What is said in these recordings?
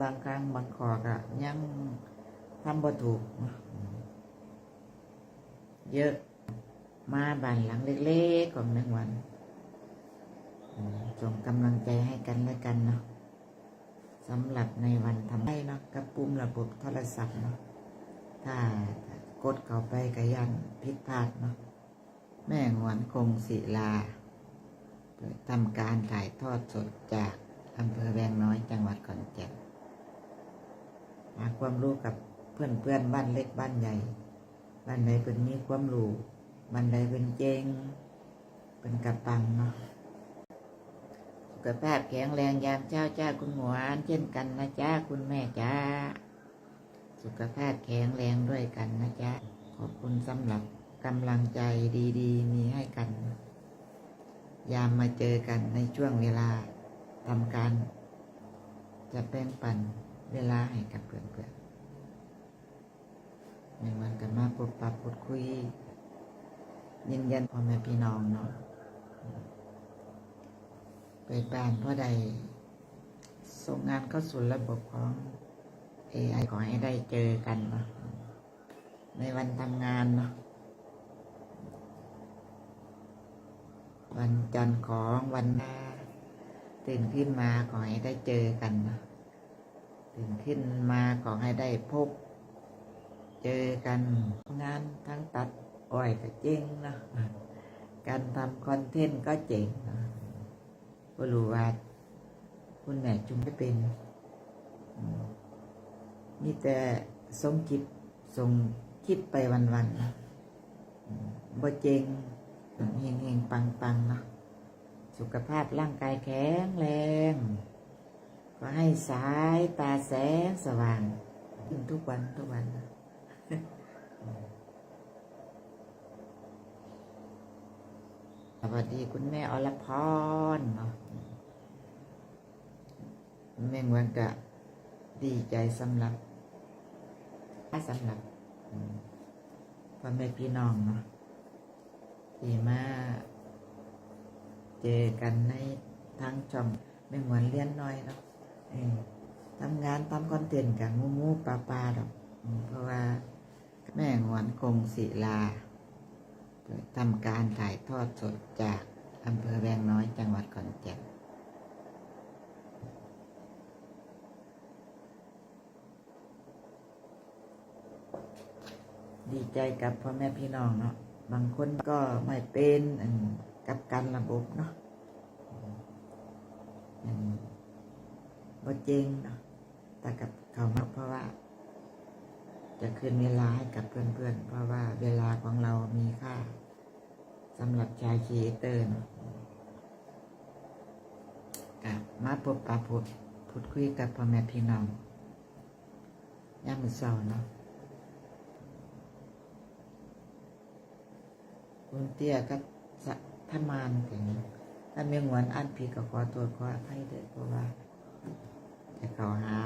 บางครั้งบางขอกะยังทำบ่ถูก เยอะมาบ้านหลังเล็กๆของหนึ่งวันส่งกำลังใจให้กันและกันเนาะสำหรับในวันทำให้เนาะกับปุ่มระบบโทรศัพท์เนาะถ้ากดเข้าไปก็ยันผิดพลาดเนาะแม่งวนคงศิลาทำการถ่ายทอดสดจากอำเภอแวงน้อยจังหวัดขอนแก่น หาความรู้กับเพื่อนเพื่อนบ้านเล็กบ้านใหญ่ บ้านใดเป็นมีความรู้บ้านใดเป็นเจงเป็นกระปังเนาะสุขภาพแข็งแรงยามเช้าจ้าคุณหมอนเช่นกันนะจ้าคุณแม่จ้าสุขภาพแข็งแรงด้วยกันนะจ้าขอบคุณสำหรับกำลังใจดีๆ มีให้กัน ยามมาเจอกันในช่วงเวลาทำการ จะแบ่งปัน เวลาให้กับเพื่อนๆในวันกันมาพบปะพูดคุยยินยันพ่อแม่พี่น้องเนาะไปบ้านพ่อใดส่งงานเข้าสู่ระบบของ AI ขอให้ได้เจอกันเนาะในวันทำงานเนาะวันจันทร์ของวันหน้าตื่นขึ้นมาขอให้ได้เจอกันนะ ตื่นขึ้นมาขอให้ได้พบ เจอกันงานทั้งตัดอ้อยก็เจ๋งนะการทำคอนเทนต์ก็เจ๋งนะก็รู้ว่าคุณแม่จุงไม่เป็นมีแต่สมคิดส่งคิดไปวันๆนะบ่เจ๋งเฮงเฮงๆปังๆเนะสุขภาพร่างกายแข็งแรง ก็ให้สายตาแสงสว่างขึ้นทุกวันทุกวันสวัสดีคุณแม่อรพรเนาะแม่งวันกะดีใจสำหรับสำหรับพ่อแม่พี่น้องเนาะที่มาเจอกันในทางช่องไม่เหมือนเลี้ยนน้อยเนาะ ทำงานทำคอนเทนต์กับงูมูปลาปลาดอกเพราะว่าแม่หวนคงศิลาทำการถ่ายทอดสดจากอำเภอแวงน้อยจังหวัดขอนแก่นดีใจกับพ่อแม่พี่น้องเนาะบางคนก็ไม่เป็นกับการระบบเนาะอืม บ่เจงเนาะแต่กับเขามาเพราะว่า จะคืนเวลาให้กับเพื่อนๆเพราะว่าเวลาของเรามีค่าสำหรับชายคีเตอร์กับมาพบปะพูดพูดคุยกับพ่อแม่พี่น้องย่ามือเศร้าเนาะคุณเตี้ยก็สะทมานถึงถ้ามีหวนอันผิดก็ขอตัวขออภัยด้วยเพราะว่า จะเขาหา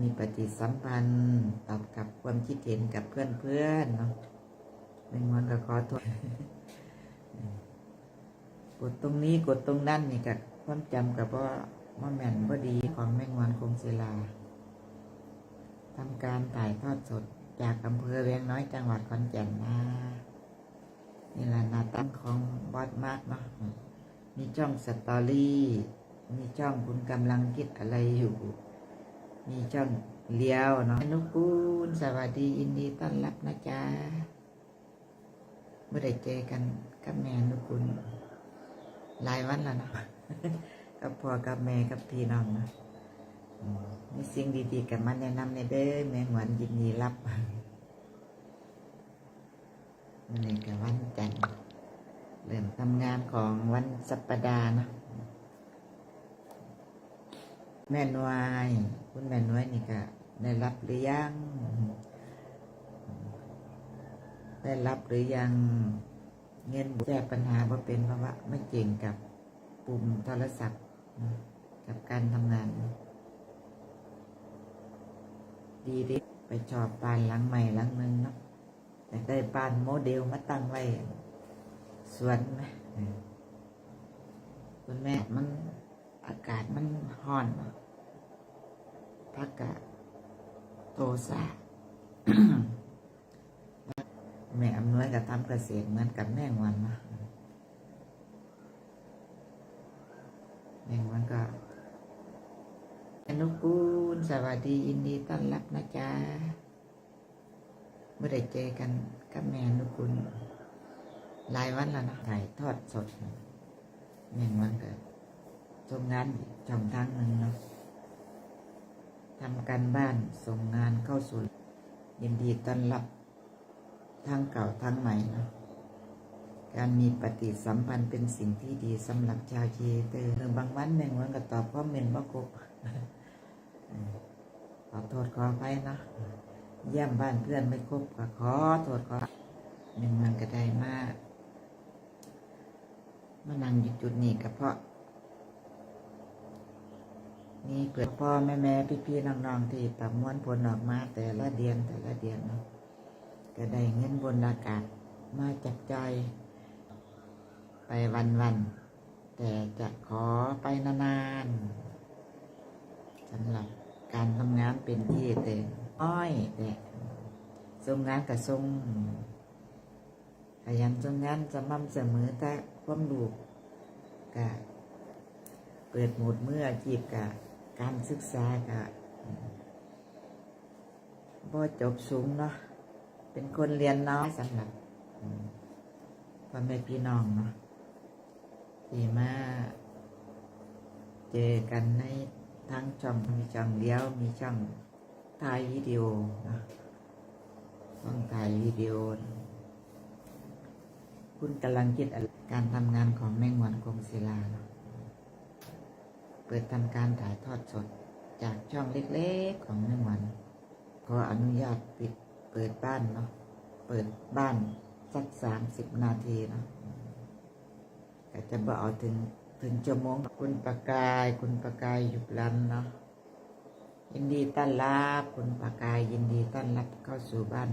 มีปฏิสัมพันธ์ ตอบกับความคิดเห็นกับเพื่อนเพื่อนๆเนาะไม่หวนก็ขอโทษกดตรงนี้กดตรงนั้นนี่กับความจำกับว่าว่าแม่นว่าดีของแม่งวนคงศิลาทำการถ่ายทอดสดจากอำเภอเวียงน้อยจังหวัดขอนแก่นนะนี่แหละนาตั้งของบอสมากเนาะมีช่องสตอรี่ มีช่องคุณกำลังคิดอะไรอยู่ มีช่องเลี้ยวเนาะนุกูลสวัสดียินดีต้อนรับนะจ๊ะเมื่อได้เจอกันกับแม่นุกูลหลายวันแล้วเนาะกับพ่อกับแม่กับพี่น้องนะมีสิ่งดีๆกับมันแนะนำในเด้อแม่หวนยินดีรับนนี้ก็วันจันทร์เริ่มทำงานของวันสัปดาห์เนะ แม่นวายคุณแม่นวายนี่ก็ได้รับหรือยัง ได้รับหรือยัง เงินแก้ปัญหาว่าเป็นเพราะว่าไม่เก่งกับปุ่มโทรศัพท์ กับการทำงาน ดีดิไปชอบบ้านหลังใหม่หลังหนึ่งเนาะอยากได้บ้านโมเดลมาตั้งไว้สวนไหมคุณแม่มันอากาศมันร้อน เนอะพักกะโตสาแม่อำนวยกับทำเกษตรเหมือนกับแม่งวันนะแม่งวันก็อนุกูลสวัสดียินดีต้อนรับนะจ๊ะเมื่อได้เจอกันกับแม่อนุกูลหลายวันแล้วนะถ่ายทอดสดแม่งวันก็ทำงานอีกช่องทางหนึ่งเนาะ ทำการบ้านส่งงานเข้าสู่ยินดีต้อนรับทั้งเก่าทั้งใหม่นะการมีปฏิสัมพันธ์เป็นสิ่งที่ดีสำหรับชาวเยเตอร์บางวันแม่งวันก็ตอบคอมเมนต์บ่ครบขอโทษขออภัยนะเยี่ยมบ้านเพื่อนไม่ครบก็ขอโทษขอหนึ่งมันก็ได้มากมานั่งอยู่จุดนี้ก็เพราะ นี่เปิดพ่อแม่แม่พี่พี่น้องๆที่ประมวลผลออกมาแต่ละเดือนแต่ละเดือนเนาะก็ได้เงินบนอากาศมาจับใจอยไปวันวันแต่จะขอไปนานๆสำหรับการทำงานเป็นที่เต็มอ้อยแต่ทรงงานกับทรงขยันทรงงานสม่ำเสมอแต่ความลูกกับเปิดหมดเมื่ออาชีพกับ การศึกษากับบ่จบสูงเนาะเป็นคนเรียนน้อยสำหรับพ่อแม่พี่น้องเนาะที่มาเจอกันในทั้งช่องมีช่องเดียวมีช่องถ่ายวิดีโอนะช่องถ่ายวิดีโอ คุณกำลังคิดอะไรการทำงานของแม่งวันกงศิลาเนาะ เปิดทำการถ่ายทอดสดจากช่องเล็กๆของแม่งวัน ขออนุญาตปิดเปิดบ้านเนาะเปิดบ้านสักสามสิบนาทีเนาะก็จะบ่เอาถึงถึงชั่วโมงคุณประกาย คุณประกายอยู่ลันเนาะยินดีต้อนรับคุณประกายยินดีต้อนรับเข้าสู่บ้าน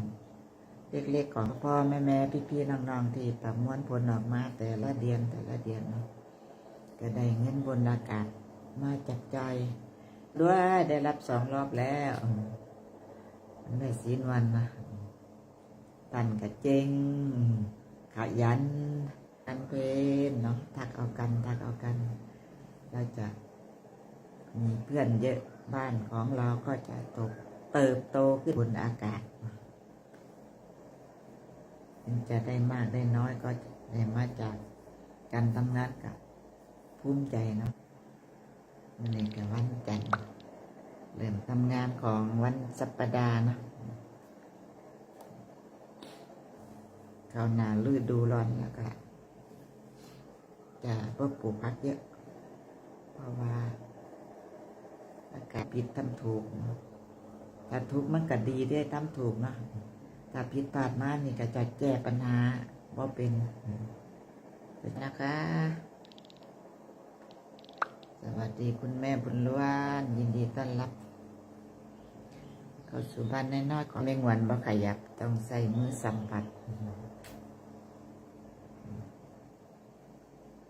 เล็กๆของพ่อแม่แม่พี่พี่ๆน้องๆที่ประมวลผลออกมาแต่ละเดือนแต่ละเดือนเนาะก็ได้เงินบนอากาศ มาจับใจด้วยได้รับสองรอบแล้วอืมมันได้ศีลวันนะตันกับเจงขยันอันเพนเนาะทักเอากัน ทักเอากัน เราจะมีเพื่อนเยอะบ้านของเราก็จะตกเติบโตขึ้นบนอากาศจะได้มากได้น้อยก็ได้มาจากการทำงานกับภูมิใจเนาะ นี่กับวันจันทร์เริ่มทำงานของวันสัปดาห์นะเข้าหนาลืดดูร้อนแล้วก็จะพวกปลูกพักเยอะ เพราะว่า อากาศผิดทำถูกถ้าทุกมันก็ดีได้ทำถูกเนาะถ้าผิดพลาดมานี่ก็จะแก้ปัญหาว่าเป็นนะคะ วัสดีคุณแม่บุญล้วน ยินดีต้อนรับ เข้าสู่บ้านน้อยๆของแมงวันบ่ขยับต้องใส่มือสัมผัส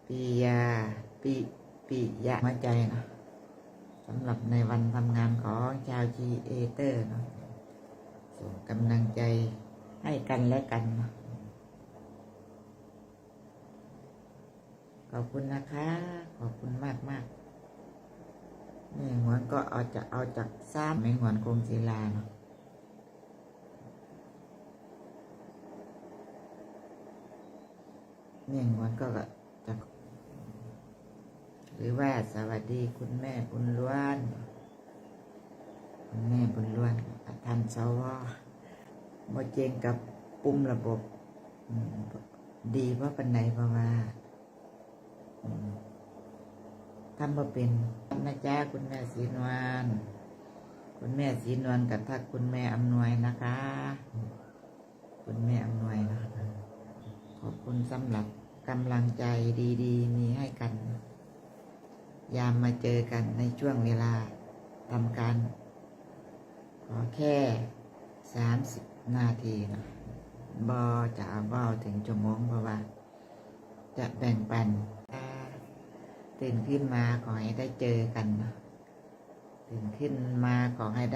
ปียาปีปียะมาใจเนาะสำหรับในวันทำงานของชาวจีเอเตอร์เนาะส่งกำลังใจให้กันและกันเนาะขอบคุณนะคะ ขอบคุณมากมาก แม่หวนก็เอาจะเอาจากซ้ำแม่หวนกรมศิลาเนาะแม่หวนก็จะหรือว่าสวัสดีคุณแม่บุญล้วนคุณแม่บุญล้วนท่านสวมาเจงกับปุ่มระบบ ดีว่าปันไหนเพราะว่าอืม ทำมาเป็นนะจ๊ะคุณแม่ศรีนวลคุณแม่ศรีนวลกับทักคุณแม่อำนวยนะคะ คุณแม่อำนวยนะขอบคุณสำหรับกำลังใจดี ๆ มีให้กัน ยามมาเจอกันในช่วงเวลาทำการ ขอแค่สามสิบนาทีนะบอจะเอาบ้าถึงชั่วโมงเพราะว่า จะแบ่งปัน ตื่นขึ้นมาขอให้ได้เจอกันนะตื่นขึ้นมาขอให้ได้